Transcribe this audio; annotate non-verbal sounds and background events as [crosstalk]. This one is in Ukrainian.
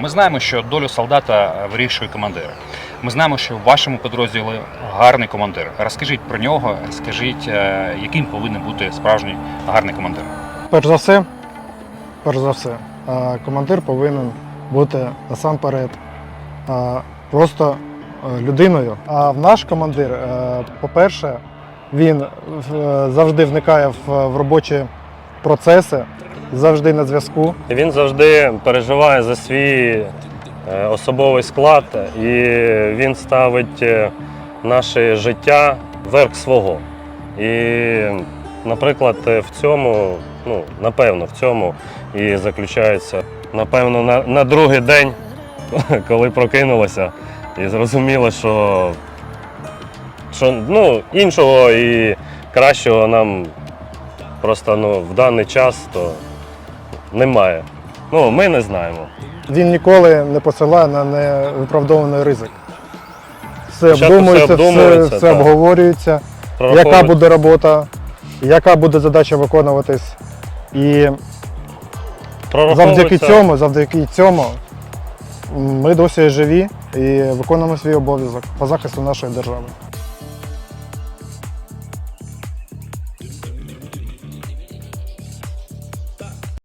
Ми знаємо, що долю солдата вирішує командир. Ми знаємо, що в вашому підрозділі гарний командир. Розкажіть про нього, скажіть, е, яким повинен бути справжній гарний командир. Перш за все, перш за все, е, командир повинен бути насамперед е, просто е, людиною. А в наш командир, е, по-перше, він е, завжди вникає в робочі процеси, завжди на зв'язку. Він завжди переживає за свій е, особовий склад і він ставить е, наше життя верх свого. І, наприклад, е, в цьому, ну, напевно, в цьому і заключається, напевно, на, на другий день, [laughs] коли прокинулося, і зрозуміло, що, що ну, іншого і кращого нам просто ну, в даний час то немає. Ну, ми не знаємо. Він ніколи не посилає на невиправдований ризик. Все Спочатку обдумується, все все, обдумується, все так. обговорюється, яка буде робота, яка буде задача виконуватись. І завдяки цьому, завдяки цьому ми досі живі і виконуємо свій обов'язок по захисту нашої держави.